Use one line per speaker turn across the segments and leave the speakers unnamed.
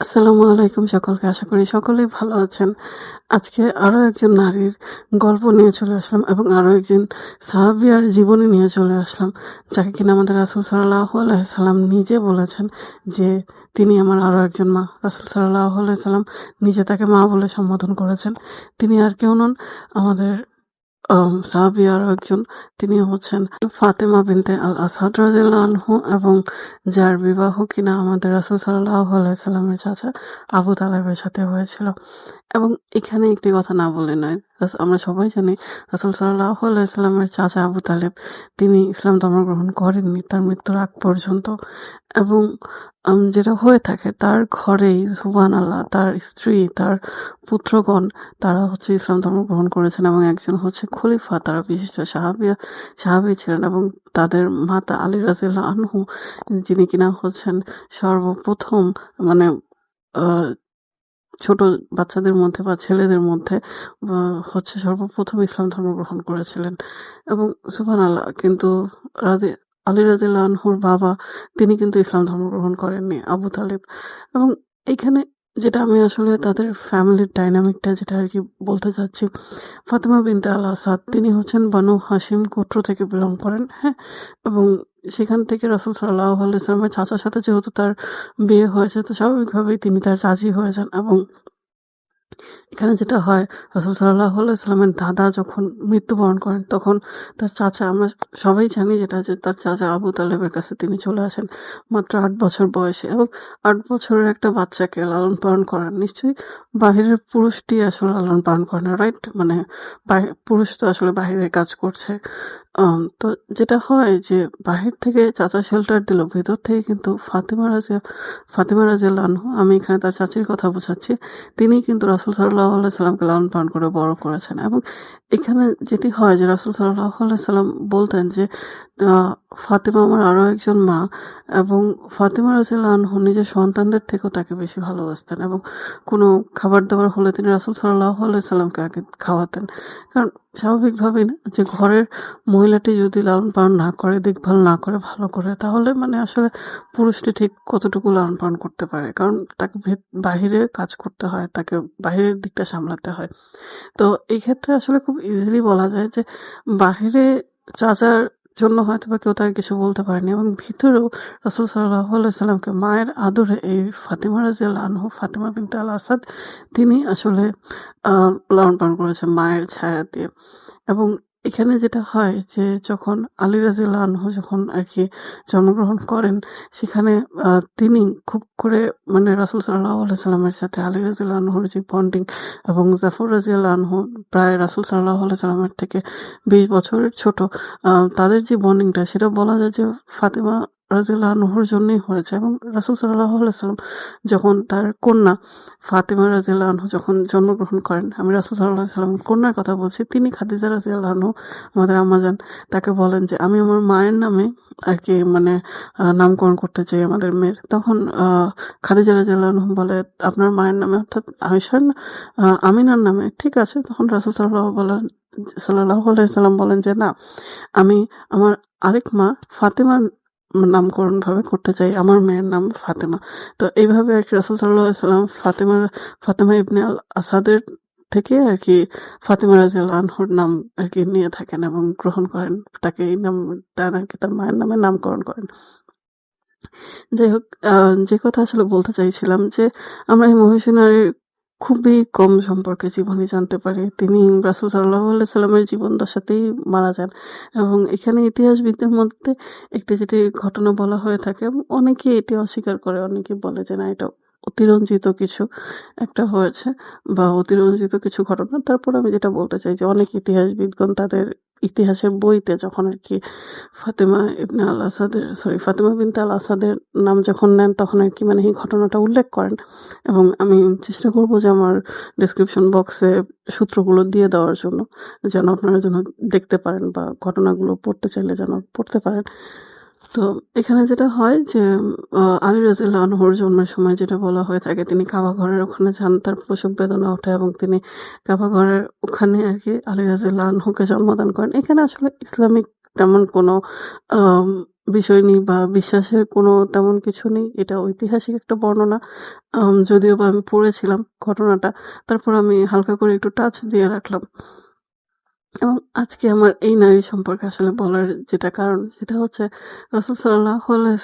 আসসালামু আলাইকুম সকলকে। আশা করি সকলেই ভালো আছেন। আজকে আরও একজন নারীর গল্প নিয়ে চলে আসলাম এবং আরও একজন সাহাবিয়ার জীবনী নিয়ে চলে আসলাম। যাকে কিনা আমাদের রাসূল সাল্লাল্লাহু আলাইহি সাল্লাম নিজে বলেছেন যে তিনি আমার আরও একজন মা। রাসূল সাল্লাল্লাহু আলাইহি সাল্লাম নিজে তাকে মা বলে সম্বোধন করেছেন। তিনি আর কেউ নন, আমাদের আম সাহাবী আরও একজন, তিনি হচ্ছেন ফাতেমা বিনতে আল আসাদ আনহু এবং যার বিবাহ কিনা আমাদের রাসুল সাল্লাহ আলাইসাল্লামের চাচা আবু তালেবের সাথে হয়েছিল। এবং এখানে একটি কথা না বলে নয়। আমরা সবাই জানি রাসূল সাল্লাল্লাহু আলাইহি সাল্লামের চাচা আবু তালেব তিনি ইসলাম ধর্ম গ্রহণ করেননি তার মৃত্যুর আগ পর্যন্ত। এবং যেটা হয়ে থাকে তার ঘরেই সুবহানাল্লাহ তার স্ত্রী, তার পুত্রগণ তারা হচ্ছে ইসলাম ধর্ম গ্রহণ করেছেন এবং একজন হচ্ছে খলিফা তারা বিশিষ্ট সাহাবিয়া সাহাবি ছিলেন এবং তাদের মাতা আলী রাজিল্লা আনহু যিনি কিনা হচ্ছেন সর্বপ্রথম মানে ছোট বাচ্চাদের মধ্যে বা ছেলেদের মধ্যে হচ্ছে সর্বপ্রথম ইসলাম ধর্ম গ্রহণ করেছিলেন। এবং সুফান আল্লাহ কিন্তু রাজি, আলী আনহুর বাবা, তিনি কিন্তু ইসলাম ধর্ম গ্রহণ করেননি, আবু তালেব। এবং এইখানে যেটা আমি আসলে তাদের ফ্যামিলির ডাইনামিকটা যেটা আর কি বলতে চাচ্ছি। ফাতেমা বিনতে আল আসাদ তিনি হচ্ছেন বানু হাসিম গোত্র থেকে বিলং করেন, হ্যাঁ? এবং সেখান থেকে রসুল সাল্লাহ আলাইসলামের চাচার সাথে যেহেতু তার বিয়ে হয়েছে তো স্বাভাবিকভাবেই তিনি তার চাচি হয়ে যান এবং এখানে যেটা হয় রাসূল আলাইহি সাল্লামের দাদা যখন মৃত্যুবরণ করেন তখন তার চাচা আমরা সবাই জানি যেটা যে তার চাচা আবু তালেবের কাছে তিনি চলে আসেন মাত্র ৮ বছর বয়সে এবং ৮ বছরের একটা বাচ্চাকে লালন-পালন করান নিশ্চয়ই বাহিরের পুরুষটি আসলে লালন-পালন করে না, রাইট? মানে পুরুষ তো আসলে বাহিরে কাজ করছে। তো যেটা হয় যে বাহির থেকে চাচা শেল্টার দিল, ভেতর থেকে কিন্তু ফাতেমা রাজিয়া ফাতেমা রাদিয়াল্লাহু আনহু আমি এখানে তার চাচির কথা বোঝাচ্ছি। তিনি কিন্তু রাসূল সাল্লাল্লাহু সাল্লাহ সাল্লামকে লালন-পালন করে বড় করেছেন এবং এখানে যেটি হয় যে রাসুল সাল্লাহ সাল্লাম বলতেন যে ফাতেমা আমার আরও একজন মা এবং ফাতেমা রাসুল আনহু নিজের সন্তানদের থেকেও তাকে বেশি ভালোবাসতেন এবং কোনো খাবার-দাবার হলে তিনি রাসুল সাল্লাহ সাল্লামকে আগে খাওয়াতেন। কারণ স্বাভাবিকভাবেই না যে ঘরের মহিলাটি যদি লালন-পালন না করে, দেখভাল না করে ভালো করে তাহলে মানে আসলে পুরুষটি ঠিক কতটুকু লালন-পালন করতে পারে। কারণ তাকে বাহিরে কাজ করতে হয়, তাকে বাহিরের দিকটা সামলাতে হয়। তো এই ক্ষেত্রে আসলে খুব ইজিলি বলা যায় যে বাহিরে চাচার জন্য হয়তো বা কেউ তাকে কিছু বলতে পারেনি এবং ভিতরেও রসুল সাল্লাহ সাল্লামকে মায়ের আদরে এই ফাতেমা রাজিয়াল আনহু, ফাতিমা বিনতে আল আসাদ তিনি আসলে আ লালন-পালন করেছেন মায়ের ছায়া দিয়ে। এবং এখানে যেটা হয় যে যখন আলী রাদিয়াল্লাহু আনহু যখন আর কি জন্মগ্রহণ করেন, সেখানে তিনি খুব করে মানে রাসুল সাল্লাহ আল্লাহ সাল্লামের সাথে আলী রাদিয়াল্লাহু আনহুর যে বন্ডিং এবং জাফর রাদিয়াল্লাহু আনহু প্রায় রাসুল সাল্লাহ আল্লাহ সাল্লামের থেকে ২০ বছরের ছোট। তাদের যে বন্ডিংটা সেটা বলা যায় যে ফাতেমা রাদিয়াল্লাহু আনহুর জন্যই হয়েছে এবং রাসূল সাল্লাল্লাহু আলাইহি সাল্লাম যখন তার কন্যা ফাতেমা আনহু যখন জন্মগ্রহণ করেন, আমি রাসূল সাল্লাল্লাহু আলাইহি সাল্লামের কন্যার কথা বলছি, তিনি খাদিজা রাদিয়াল্লাহু আনহু আমাদের আম্মাজান তাকে বলেন যে আমি আমার মায়ের নামে আর কি মানে নামকরণ করতে চাই আমাদের মেয়ের। তখন খাদিজা রাদিয়াল্লাহু আনহা বলে আপনার মায়ের নামে অর্থাৎ আয়েশার আ আমিনার নামে। ঠিক আছে? তখন রাসূল সাল্লাহ বলেন সাল্লাল্লাহু আলাইহি সাল্লাম বলেন যে না আমি আমার আরেক মা ফাতেমার নামকরণভাবে করতে চাই। আমার মেয়ের নাম ফাতেমা। তো এইভাবে আর কি সাল্লাল্লাহু আলাইহি সাল্লাম ফাতেমার, ফাতেমা ইবনে আল আসাদের থেকে আর কি ফাতেমা রাদিয়াল্লাহু আনহুর নাম আর কি নিয়ে থাকেন এবং গ্রহণ করেন। তাকে এই নাম, তার আরকি তার মায়ের নামে নামকরণ করেন। যাই হোক যে কথা আসলে বলতে চাইছিলাম যে, আমরা এই মহিষী নারীর খুবই কম সম্পর্কে জীবনী জানতে পারি। তিনি রাসুল সাল্লাহ সাল্লামের জীবদ্দশাতেই মারা যান এবং এখানে ইতিহাসবিদদের মধ্যে একটি যেটি ঘটনা বলা হয়ে থাকে অনেকে এটি অস্বীকার করে। অনেকে বলে যে না এটা অতিরঞ্জিত কিছু একটা হয়েছে বা অতিরঞ্জিত কিছু ঘটনা। তারপর আমি যেটা বলতে চাই যে অনেক ইতিহাসবিদগণ তাদের ইতিহাসের বইতে যখন আর কি ফাতেমা ইবনে আল আসাদের সরি ফাতেমা বিনতে আল আসাদের নাম যখন নেন তখন আর কি মানে এই ঘটনাটা উল্লেখ করেন এবং আমি চেষ্টা করব যে আমার ডেসক্রিপশন বক্সে সূত্রগুলো দিয়ে দেওয়ার জন্য যেন আপনারা যেন দেখতে পারেন বা ঘটনাগুলো পড়তে চাইলে যেন পড়তে পারেন। তো এখানে যেটা হয় যে আলী আনহুর জন্মের সময় যেটা বলা হয়ে থাকে, তিনি কাবা ঘরের ওখানে যান, তার প্রসব বেদনা ওঠে এবং তিনি কাবা ঘরের ওখানে আর কি আলী আনহুকে জন্মদান করেন। এখানে আসলে ইসলামিক তেমন কোনো বিষয় নেই বা বিশ্বাসের কোনো তেমন কিছু নেই। এটা ঐতিহাসিক একটা বর্ণনা। যদিও বা আমি পড়েছিলাম ঘটনাটা। তারপর আমি হালকা করে একটু টাচ দিয়ে রাখলাম। এবং আজকে আমার এই নারী সম্পর্কে আসলে বলার যেটা কারণ সেটা হচ্ছে রসুল সাল্লাহ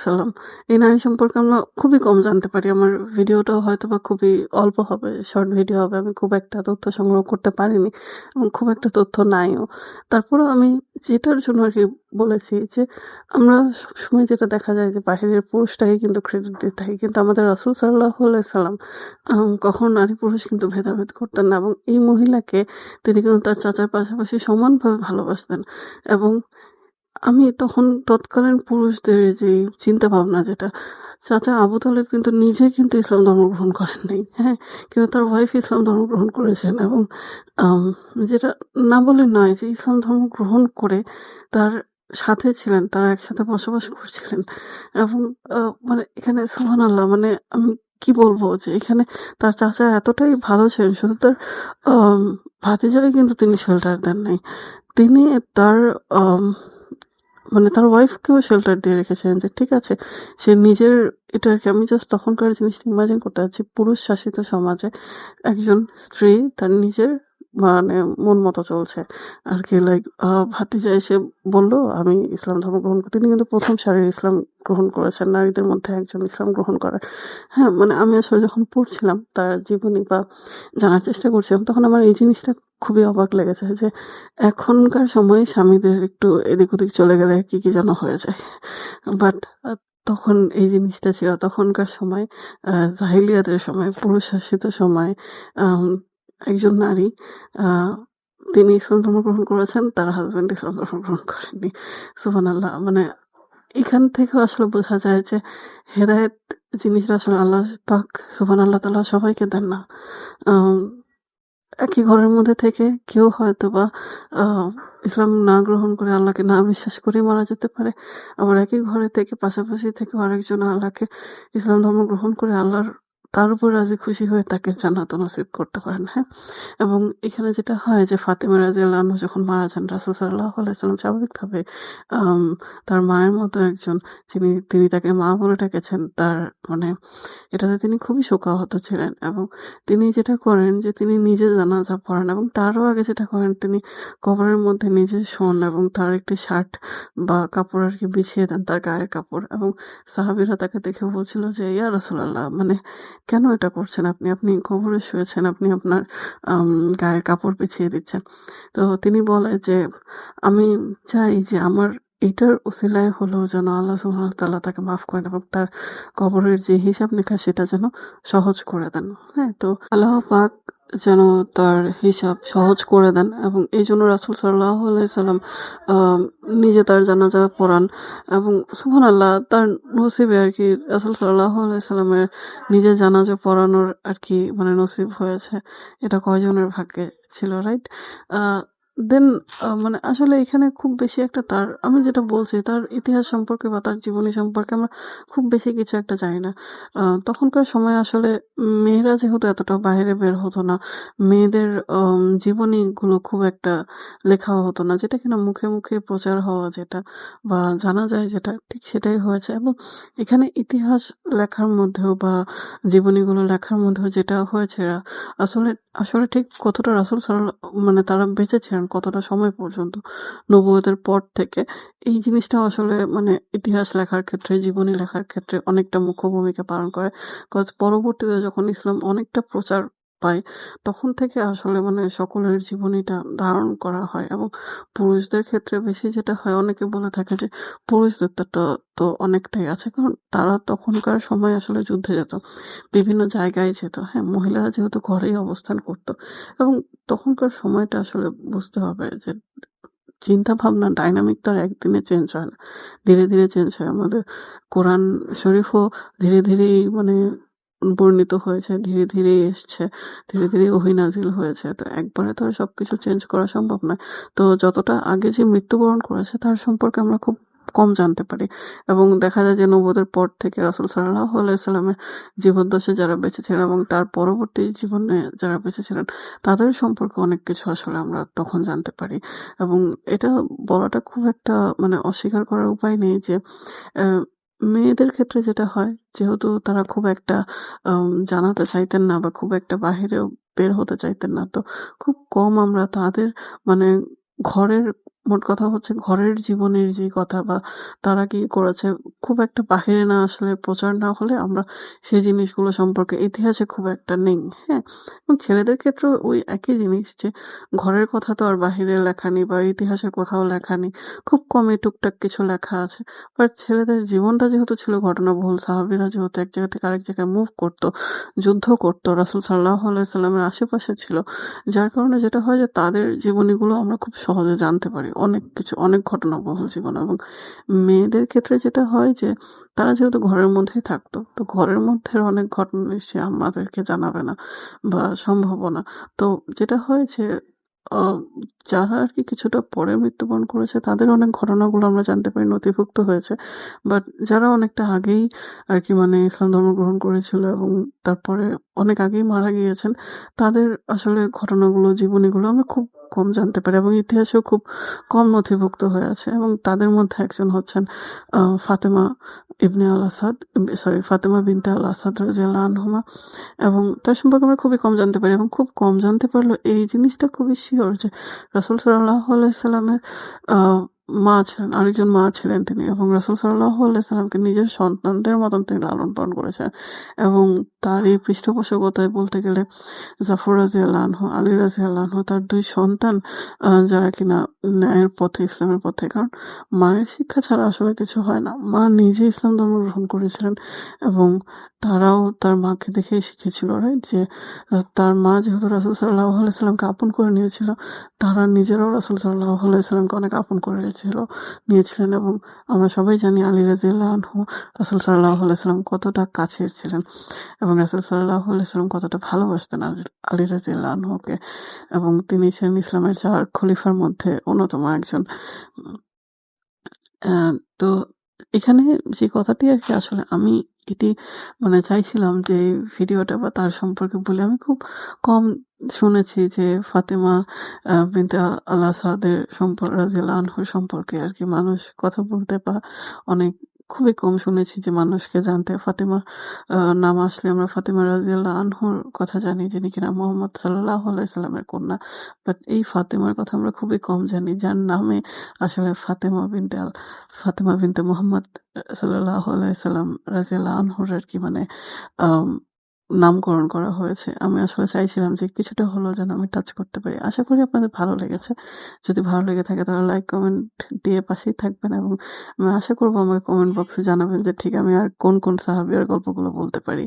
সাল্লাম। এই নারী সম্পর্কে আমরা খুবই কম জানতে পারি। আমার ভিডিওটাও হয়তো বা খুবই অল্প হবে, শর্ট ভিডিও হবে। আমি খুব একটা তথ্য সংগ্রহ করতে পারিনি এবং খুব একটা তথ্য নাইও। তারপরেও আমি যেটার জন্য আরকি বলেছি যে, আমরা সবসময় যেটা দেখা যায় যে, বাহিরের পুরুষটাকে কিন্তু ক্রেডিট দিয়ে থাকি। কিন্তু আমাদের রাসূল আলাইহি সাল্লাম কখনো নারী পুরুষ কিন্তু ভেদাভেদ করতেন না এবং এই মহিলাকে তিনি কিন্তু তার চাচার পাশাপাশি সমানভাবে ভালোবাসতেন এবং আমি তখন তৎকালীন পুরুষদের যে চিন্তা ভাবনা যেটা, চাচা আবু তালেব কিন্তু নিজে কিন্তু ইসলাম ধর্ম গ্রহণ করেন নাই হ্যাঁ কিন্তু তার ওয়াইফ ইসলাম ধর্ম গ্রহণ করেছেন এবং যেটা না বলে নয় যে, ইসলাম ধর্ম গ্রহণ করে তার সাথে ছিলেন, তারা একসাথে বসবাস করছিলেন। এবং মানে এখানে সোহান আল্লাহ মানে আমি কি বলব যে এখানে তার চাচা এতটাই ভালো ছিলেন, শুধু তার ভাতিজাকে কিন্তু তিনি শেল্টার দেন নাই। তিনি তার মানে তার ওয়াইফকেও শেল্টার দিয়ে রেখেছেন যে ঠিক আছে, সে নিজের এটা আর কি, আমি জাস্ট তখনকার জিনিসটা ইমাজিন করতে পারছি, পুরুষ শাসিত সমাজে একজন স্ত্রী তার নিজের মানে মন মতো চলছে। আর কি লাইক ভাতিজা এসে বলল আমি ইসলাম ধর্ম গ্রহণ করি। তিনি কিন্তু প্রথম সারির ইসলাম গ্রহণ করেছেন। নারীদের মধ্যে একজন ইসলাম গ্রহণ করে। হ্যাঁ মানে আমি আসলে যখন পড়ছিলাম তার জীবনী বা জানার চেষ্টা করছিলাম তখন আমার এই জিনিসটা খুবই অবাক লেগেছে যে এখনকার সময়ে স্বামীদের একটু এদিক ওদিক চলে গেলে কি কি যেন হয়ে যায়। বাট তখন এই জিনিসটা ছিল। তখনকার সময় আহ, জাহিলিয়াতের সময় পুরুষ শাসিত সময় একজন নারী তিনি ইসলাম ধর্ম গ্রহণ করেছেন, তার হাজব্যান্ড ইসলাম ধর্ম গ্রহণ করেননি। সুবান আল্লাহ মানে এখান থেকে আসলে বোঝা যায় যে হেদায়েত জিনিসটা আসলে আল্লাহ পাক সুবান আল্লাহ তালা সবাইকে দেন না। একই ঘরের মধ্যে থেকে কেউ হয়তো বা ইসলাম না গ্রহণ করে আল্লাহকে না বিশ্বাস করে মারা যেতে পারে। আবার একই ঘরে থেকে পাশাপাশি থেকে আরেকজন আল্লাহকে ইসলাম ধর্ম গ্রহণ করে আল্লাহর তার উপর রাজি খুশি হয়ে তাকে জান্নাত নসিব করতে পারেন হ্যাঁ? এবং এখানে যেটা হয় যে ফাতেমা রাজি আল্লাহ যখন মারা যান, রাসুল সাল্লাহ আলাইসাল্লাম স্বাভাবিকভাবে তার মায়ের মতো একজন, যিনি, তিনি তাকে মা বলে ডেকেছেন, তার মানে এটাতে তিনি খুবই শোকাহত ছিলেন এবং তিনি যেটা করেন যে তিনি নিজে জানাজা পড়ান এবং তারও আগে যেটা করেন, তিনি কবরের মধ্যে নিজে শোন এবং তার একটি শার্ট বা কাপড় আর কি বিছিয়ে দেন, তার গায়ের কাপড় এবং সাহাবিরা তাকে দেখে বলছিল যে, ইয়া রসুল্লাহ মানে কেন এটা করছেন আপনি? আপনি কবরে শুয়েছেন, আপনি আপনার গায়ের কাপড় পিছিয়ে দিচ্ছেন। তো তিনি বলে যে, আমি চাই যে আমার এটার ওসিলায় হলেও যেন আল্লাহ সুহাম তাল্লাহ তাকে মাফ করেন এবং তার কবরের যে হিসাব নিকাশ সেটা যেন সহজ করে দেন। হ্যাঁ তো আল্লাহ পাক যেন তার হিসাব সহজ করে দেন এবং এই জন্য রাসুল সাল্লাহ সাল্লাম নিজে তার জানাজা পড়ান এবং সুহান আল্লাহ তার নসিবে আর কি রাসুল সাল্লাহ সাল্লামের নিজে জানাজা পড়ানোর আর কি মানে নসিব হয়েছে। এটা কয়জনের ভাগ্যে ছিল রাইট দেন মানে আসলে এখানে খুব বেশি একটা তার, আমি যেটা বলছি, তার ইতিহাস সম্পর্কে বা তার জীবনী সম্পর্কে আমরা খুব বেশি কিছু একটা জানি না। তখনকার সময় আসলে মেয়েরা যেহেতু এতটা বাইরে বের হতো না, মেয়েদের জীবনীগুলো খুব একটা লেখাও হতো না, যেটা কিনা মুখে মুখে প্রচার হওয়া যেটা বা জানা যায় যেটা, ঠিক সেটাই হয়েছে। এবং এখানে ইতিহাস লেখার মধ্যেও বা জীবনীগুলো লেখার মধ্যেও যেটা হয়েছে, আসলে আসলে ঠিক কতটা রাসুল মানে তারা বেঁচে ছিলেন কতটা সময় পর্যন্ত নবুয়তের পর থেকে। এই জিনিসটা আসলে মানে ইতিহাস লেখার ক্ষেত্রে, জীবনী লেখার ক্ষেত্রে অনেকটা মুখ্য ভূমিকা পালন করে। কজ পরবর্তীতে যখন ইসলাম অনেকটা প্রচার পায়, তখন থেকে আসলে মানে সকলের জীবনীটা ধারণ করা হয় এবং পুরুষদের ক্ষেত্রে বেশি যেটা হয়, অনেকে বলে থাকে যে পুরুষদের তো অনেকটাই আছে। কারণ তারা তখনকার সময় আসলে যুদ্ধে যেত, বিভিন্ন জায়গায় যেত। হ্যাঁ মহিলারা যেহেতু ঘরেই অবস্থান করত এবং তখনকার সময়টা আসলে বুঝতে হবে যে চিন্তা ভাবনা ডাইনামিক তো আর একদিনে চেঞ্জ হয় না। ধীরে ধীরে চেঞ্জ হয় আমাদের। কোরআন শরীফও ধীরে, ধীরেই মানে বর্ণিত হয়েছে, ধীরে ধীরে এসছে, ধীরে ধীরে ওহী নাজিল হয়েছে। তো একবারে তো আর সবকিছু চেঞ্জ করা সম্ভব নয়। তো যতটা আগে যে মৃত্যুবরণ করেছে, তার সম্পর্কে আমরা খুব কম জানতে পারি। এবং দেখা যায় যে নবুয়তের পর থেকে রাসূল সাল্লাল্লাহু আলাইহি সাল্লামের জীবদ্দশায় যারা বেঁচে ছিলেন এবং তার পরবর্তী জীবনে যারা বেঁচে ছিলেন, তাদের সম্পর্কে অনেক কিছু আসলে আমরা তখন জানতে পারি। এবং এটা বলাটা খুব একটা মানে অস্বীকার করার উপায় নেই যে মেয়েদের ক্ষেত্রে যেটা হয়, যেহেতু তারা খুব একটা জানাতে চাইতেন না বা খুব একটা বাহিরেও বের হতে চাইতেন না, তো খুব কম আমরা তাদের মানে ঘরের মোট কথা হচ্ছে ঘরের জীবনের যে কথা বা তারা কি করেছে, খুব একটা বাহিরে না আসলে প্রচার না হলে আমরা সেই জিনিসগুলো সম্পর্কে ইতিহাসে খুব একটা নেই হ্যাঁ? এবং ছেলেদের ক্ষেত্রেও ওই একই জিনিস যে ঘরের কথা তো আর বাহিরে লেখা নেই বা ইতিহাসের কোথাও লেখা নেই, খুব কমই টুকটাক কিছু লেখা আছে। বাট ছেলেদের জীবনটা যেহেতু ছিল ঘটনাবহুল, সাহাবীরা যেহেতু এক জায়গা থেকে আরেক জায়গায় মুভ করতো, যুদ্ধ করতো, রাসূল সাল্লাহ আলাইহি সাল্লামের আশেপাশে ছিল, যার কারণে যেটা হয় যে তাদের জীবনীগুলো আমরা খুব সহজে জানতে পারি। অনেক কিছু, অনেক ঘটনাবহুল জীবন এবং মেয়েদের ক্ষেত্রে যেটা হয় যে, তারা যেহেতু ঘরের মধ্যেই থাকতো, তো ঘরের মধ্যে অনেক ঘটনা নিশ্চয়ই আমাদেরকে জানাবে না বা সম্ভবও না তো যেটা হয়েছে যারা আর কি কিছুটা পরে মৃত্যুবরণ করেছে, তাদের অনেক ঘটনাগুলো আমরা জানতে পারি, নথিভুক্ত হয়েছে। বাট যারা অনেকটা আগেই আর কি মানে ইসলাম ধর্ম গ্রহণ করেছিল এবং তারপরে অনেক আগেই মারা গিয়েছেন, তাদের আসলে ঘটনাগুলো, জীবনীগুলো আমরা খুব কম জানতে পারে এবং ইতিহাসেও খুব কম নথিভুক্ত হয়ে আছে এবং তাদের মধ্যে একজন হচ্ছেন Fatima ibn al Asad sorry, Fatima bint al Asad রাজিয়াল আনহুমা এবং তার সম্পর্কে আমরা খুবই কম জানতে পারি এবং খুব কম জানতে পারলেও এই জিনিসটা খুবই শিওর যে রাসুল সাল্লাহ সাল্লামের মা ছিলেন, আরেকজন মা ছিলেন তিনি এবং রাসুল সাল্লাহ সাল্লামকে নিজের সন্তানদের মতন তিনি লালন পালন করেছেন এবং তার এই পৃষ্ঠপোষকতায় বলতে গেলে জাফর রাজি আল্লাহ আলী রাজি আল্লাহ তার দুই সন্তান যারা কিনা ন্যায়ের পথে, ইসলামের পথে। কারণ মায়ের শিক্ষা ছাড়া আসলে কিছু হয় না। মা নিজে ইসলাম ধর্ম গ্রহণ করেছিলেন এবং তারাও তার মাকে দেখেই শিখেছিল রাইট যে তার মা যেহেতু রাসুল সাল্লাহ সাল্লামকে আপন করে নিয়েছিল, তারা নিজেরাও রাসুল সাল্লাহ সাল্লামকে অনেক আপন করে নিয়েছিল নিয়েছিলেন এবং আমরা সবাই জানি আলী রাজিয়াল্লাহ রাসুল সাল্লাহ আলাইসাল্লাম কতটা কাছের ছিলেন এবং রাসুল সাল্লাহ আলাইসাল্লাম কতটা ভালোবাসতেন আলী- রাজিয়াল্লাহ এবং তিনি ছিলেন ইসলামের চার খলিফার মধ্যে অন্যতম একজন। তো এখানে যে কথাটি আর কি, আসলে আমি এটি মানে চাইছিলাম যে ভিডিওটা বা তার সম্পর্কে বলে আমি খুব কম শুনেছি যে ফাতেমা বিনতে আল আসাদের সম্পর্ক রাজিয়াল আনহুর সম্পর্কে আর কি মানুষ কথা বলতে বা অনেক খুবই কম শুনেছি যে মানুষকে জানতে, ফাতেমা নাম আসলে আমরা ফাতেমা রাজিয়াল্লাহ আনহুর কথা জানি, যিনি কিনা মোহাম্মদ সাল্লাহ আলাইসাল্লামের কন্যা। বাট এই ফাতেমার কথা আমরা খুবই কম জানি, যার নামে আসলে ফাতেমা বিনতে আল, ফাতেমা বিনতে মোহাম্মদ সাল্লাহ আলাইসাল্লাম রাজিয়াল্লাহ আনহুর আর কি মানে নামকরণ করা হয়েছে। আমি আসলে চাইছিলাম যে কিছুটা হলেও যেন আমি টাচ করতে পারি। আশা করি আপনাদের ভালো লেগেছে। যদি ভালো লেগে থাকে তাহলে লাইক কমেন্ট দিয়ে পাশেই থাকবেন এবং আমি আশা করব আমাকে কমেন্ট বক্সে জানাবেন যে ঠিক আমি আর কোন কোন সাহাবিয়ার গল্পগুলো বলতে পারি।